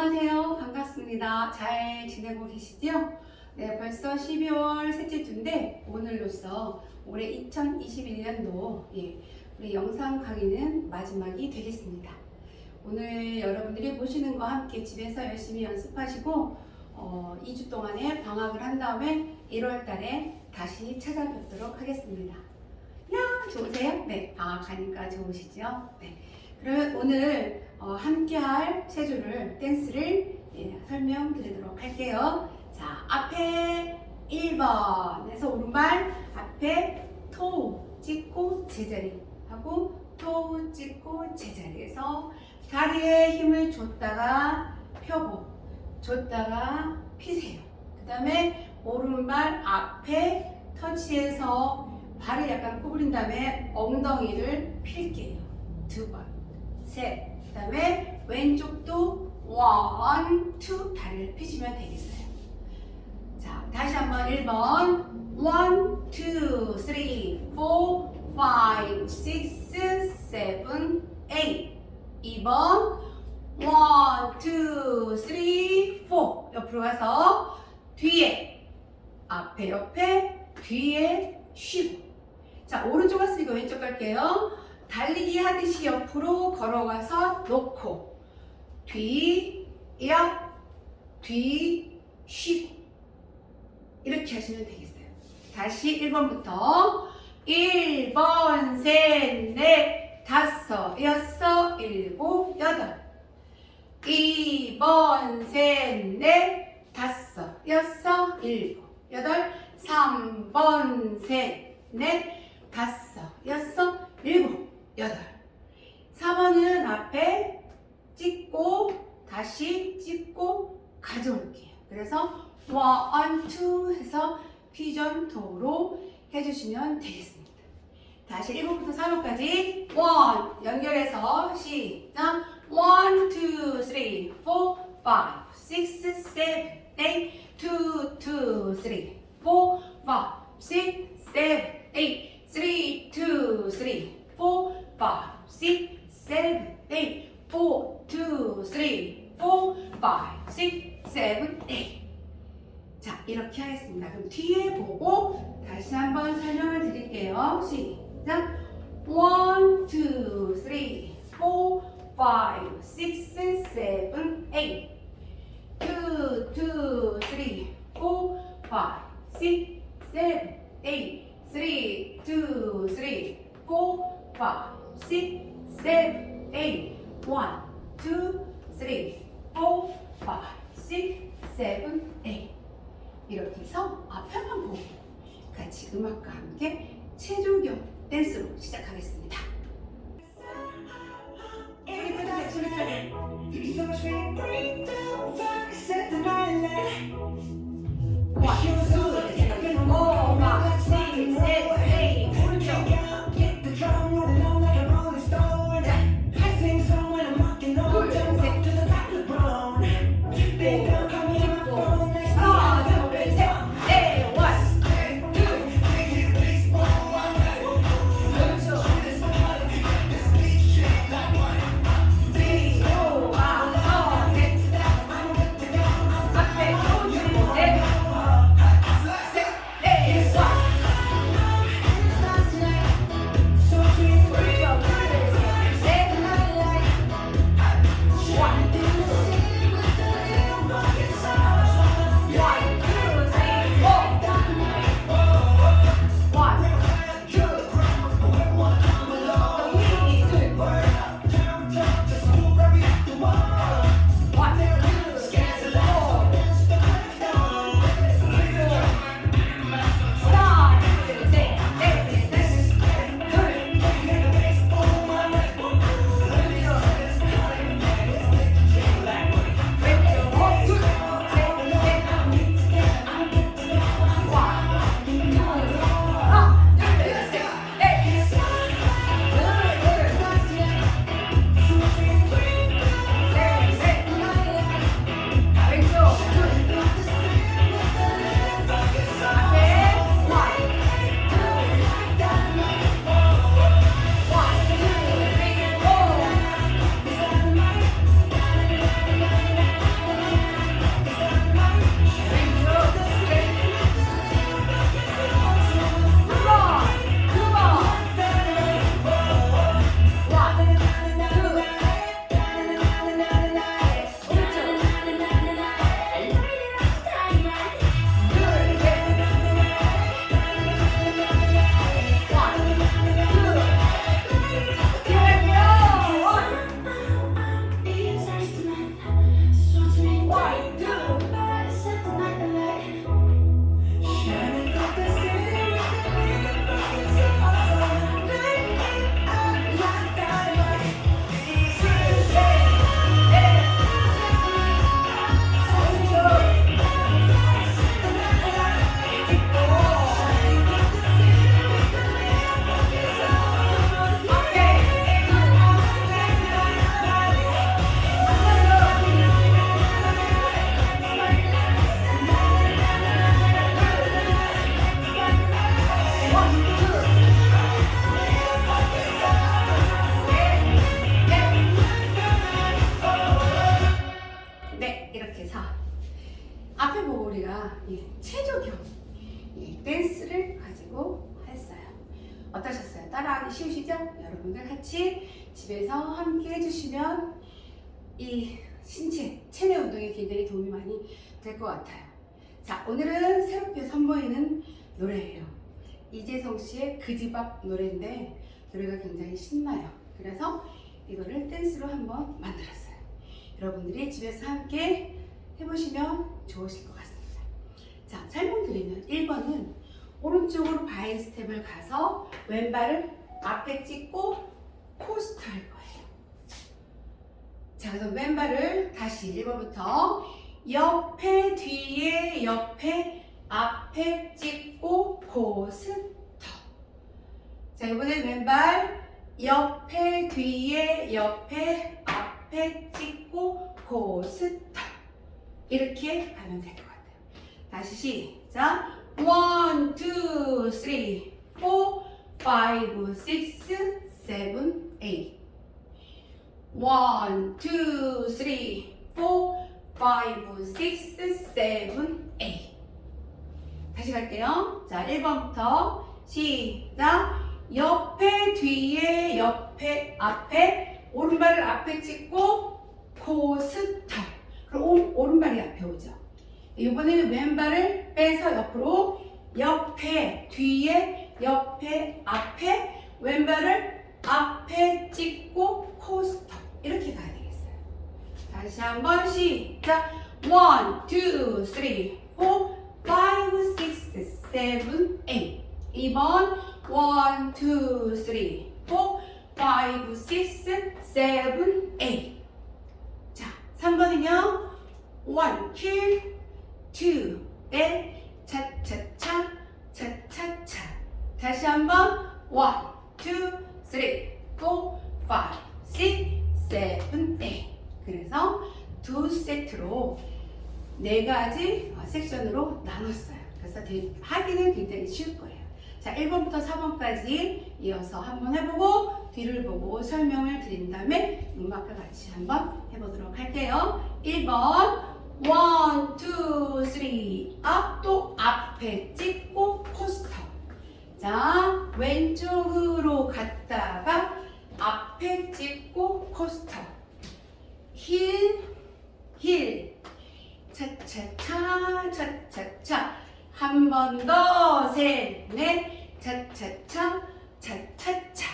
안녕하세요. 반갑습니다. 잘 지내고 계시죠? 네, 벌써 12월 셋째 주인데 오늘로써 올해 2021년도 예, 우리 영상 강의는 마지막이 되겠습니다. 오늘 여러분들이 보시는 거와 함께 집에서 열심히 연습하시고 어, 2주 동안에 방학을 한 다음에 1월 달에 다시 찾아뵙도록 하겠습니다. 야, 좋으세요? 네, 방학하니까 좋으시죠? 네. 그러면 오늘 어, 함께할 세 줄을 댄스를 예, 설명드리도록 할게요. 자, 앞에 1번에서 오른발 앞에 토 찍고 제자리 하고 토 찍고 제자리에서 다리에 힘을 줬다가 펴고 줬다가 피세요. 그 다음에 오른발 앞에 터치해서 발을 약간 구부린 다음에 엉덩이를 필게요. 두 번, 셋, 그 다음에 왼쪽도 원, 투 다리를 펴시면 되겠어요. 자, 다시 한번 1번. 원, 투, 쓰리, 포, 파이브, 식스, 세븐, 에잇. 2번. 원, 투, 쓰리, 포. 옆으로 가서 뒤에 앞에 옆에 뒤에 쉬고. 자 오른쪽 갔으니까 왼쪽 갈게요 달리기 하듯이 옆으로 걸어가서 놓고 뒤, 옆, 뒤, 쉬고 이렇게 하시면 되겠어요. 다시 1번부터. 1번, 셋, 넷, 다섯, 여섯, 일곱, 여덟. 2번, 셋, 넷, 다섯, 여섯, 일곱, 여덟. 3번, 셋, 넷, 다섯, 여섯, 일곱, 여덟 4번은 앞에 찍고 다시 찍고 가져올게요. 그래서 원, 투 해서 피전토로 해주시면 되겠습니다. 다시 1번부터 4번까지 원 연결해서 시작 1, 2, 3, 4, 5, 6, 7, 8 2, 2, 3, 4, 5, 6, 7, 8 3, 2, 3, 4, 5, 6, 7, 8 4, 2, 3, 4, 5, 6, 7, 8 자, 이렇게 하겠습니다. 그럼 뒤에 보고 다시 한번 설명을 드릴게요. 시작. 1, 2, 3, 4, 5, 6, 7, 8 2, 2, 3, 4, 5, 6, 7, sé 노래예요. 이재성 씨의 그 집 앞 노래인데 노래가 굉장히 신나요. 그래서 이거를 댄스로 한번 만들었어요. 여러분들이 집에서 함께 해보시면 좋으실 것 같습니다. 자, 설명드리면 1번은 오른쪽으로 바인 스텝을 가서 왼발을 앞에 찍고 코스트 할 거예요. 자, 그래서 왼발을 다시 1번부터 옆에 뒤에 옆에 앞에 찍고 코스터. 자, 이번엔 왼발 옆에 뒤에 옆에 앞에 찍고 코스터. 이렇게 하면 될 것 같아요. 다시 시작. 1, 2, 3, 4, 5, 6, 7, 8. 1, 2, 3, 4, 5, 6, 7, 8. 다시 갈게요. 자, 1번부터 시작. 옆에, 뒤에, 옆에, 앞에, 오른발을 앞에 찍고, 코스터. 그럼 오, 오른발이 앞에 오죠. 이번에는 왼발을 빼서 옆으로, 옆에, 뒤에, 옆에, 앞에, 왼발을 앞에 찍고, 코스터. 이렇게 가야 되겠어요. 다시 한번 시작. 1, 2, 3, 4, 5, 6, 7, 8. 2번 1, 2, 3, 4, 5, 6, 7, 8. 자, 3번은요. 1, 킬, 2, 에, 차차차, 차차차. 다시 한번 1, 2, 3, 4, 5, 6, 7, 8. 그래서 두 세트로 네 가지 어, 섹션으로 나눴어요. 그래서 되- 하기는 굉장히 쉬울 거예요. 자, 1번부터 4번까지 이어서 한번 해보고 뒤를 보고 설명을 드린 다음에 음악과 같이 한번 해보도록 할게요. 1번 1, 2, 3 앞도 앞에 찍고 코스터. 자, 왼쪽으로 갔다가 앞에 찍고 코스터. 힐, 힐. 차차차 차차차. 한 번 더 셋 넷 차차차 차차차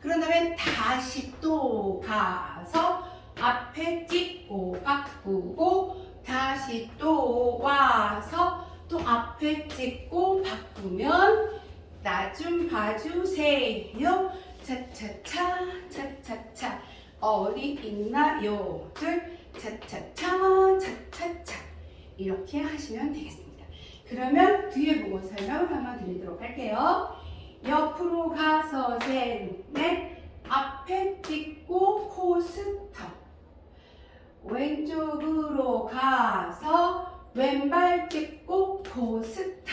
그런 다음에 다시 또 가서 앞에 찍고 바꾸고 다시 또 와서 또 앞에 찍고 바꾸면 나 좀 봐주세요 차차차 차차차 어디 있나요 들 차차차 차차차 이렇게 하시면 되겠습니다. 그러면 뒤에 보고 설명을 한번 드리도록 할게요. 옆으로 가서 셋, 넷, 앞에 찍고 코스터. 왼쪽으로 가서 왼발 찍고 코스터.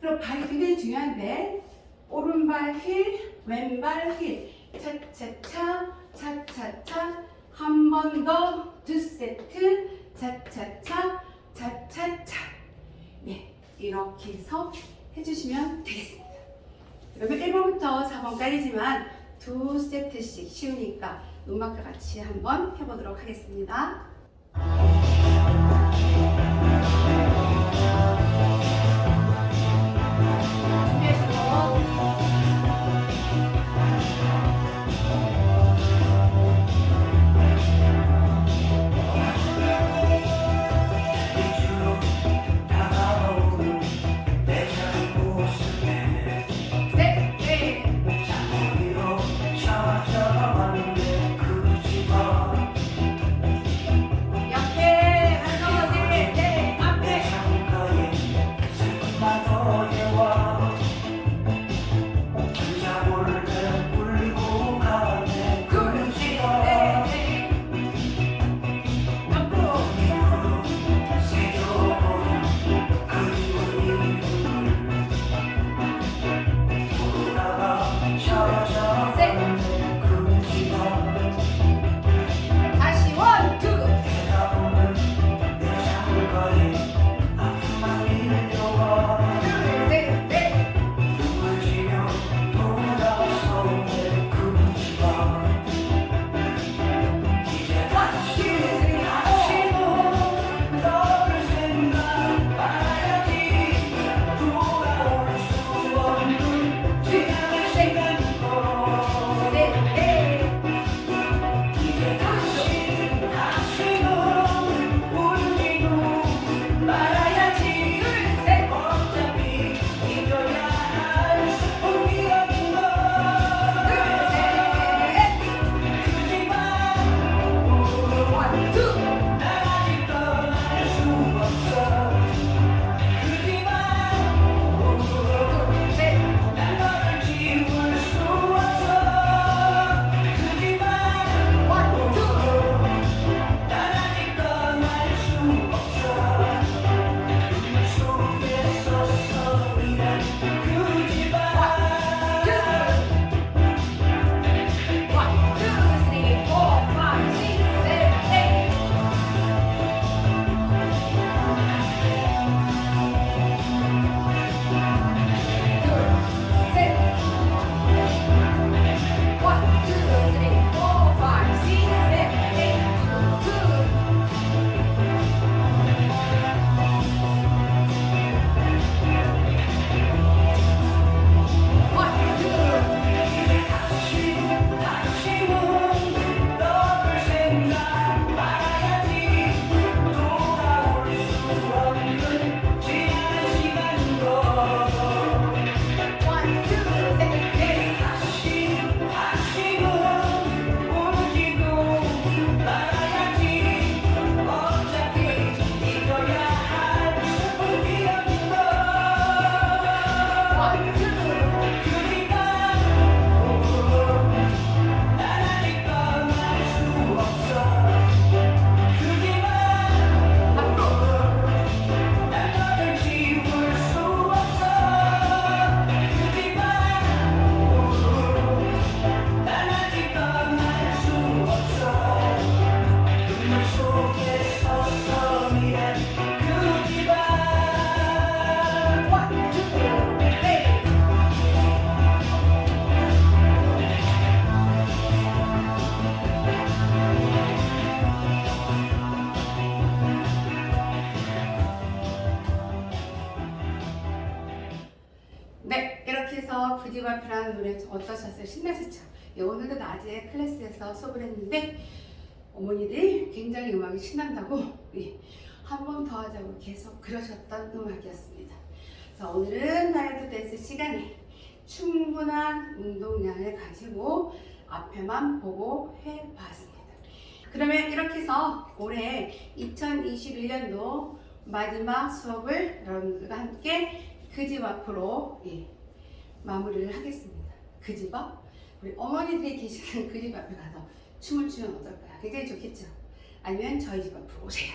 그럼 발이 굉장히 중요한데 오른발 힐, 왼발 힐, 차차차, 차차차, 한 번 더 두 세트, 차차차, 차차차. 네, 이렇게 해서 해주시면 되겠습니다. 그러면 1번부터 4번까지지만 두 세트씩 쉬우니까 음악과 같이 한번 해보도록 하겠습니다. 어떠셨어요? 신나셨죠? 예, 오늘도 낮에 클래스에서 수업을 했는데 어머니들이 굉장히 음악이 신난다고 예, 한번 더 하자고 계속 그러셨던 음악이었습니다. 자, 오늘은 다이어트 댄스 시간에 충분한 운동량을 가지고 앞에만 보고 해봤습니다. 그러면 이렇게 해서 올해 2021년도 마지막 수업을 여러분들과 함께 그 집 앞으로 예, 마무리를 하겠습니다. 그 집 앞? 우리 어머니들이 계시는 그 집 앞에 가서 춤을 추면 어떨까요? 굉장히 좋겠죠? 아니면 저희 집 앞으로 오세요.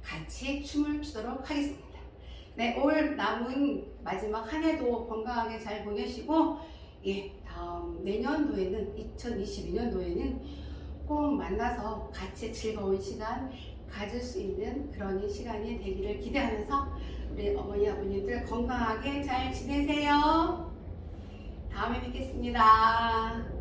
같이 춤을 추도록 하겠습니다. 네, 올 남은 마지막 한 해도 건강하게 잘 보내시고, 예, 다음 내년도에는, 2022년도에는 꼭 만나서 같이 즐거운 시간 가질 수 있는 그런 시간이 되기를 기대하면서 우리 어머니, 아버님들 건강하게 잘 지내세요. 다음에 뵙겠습니다.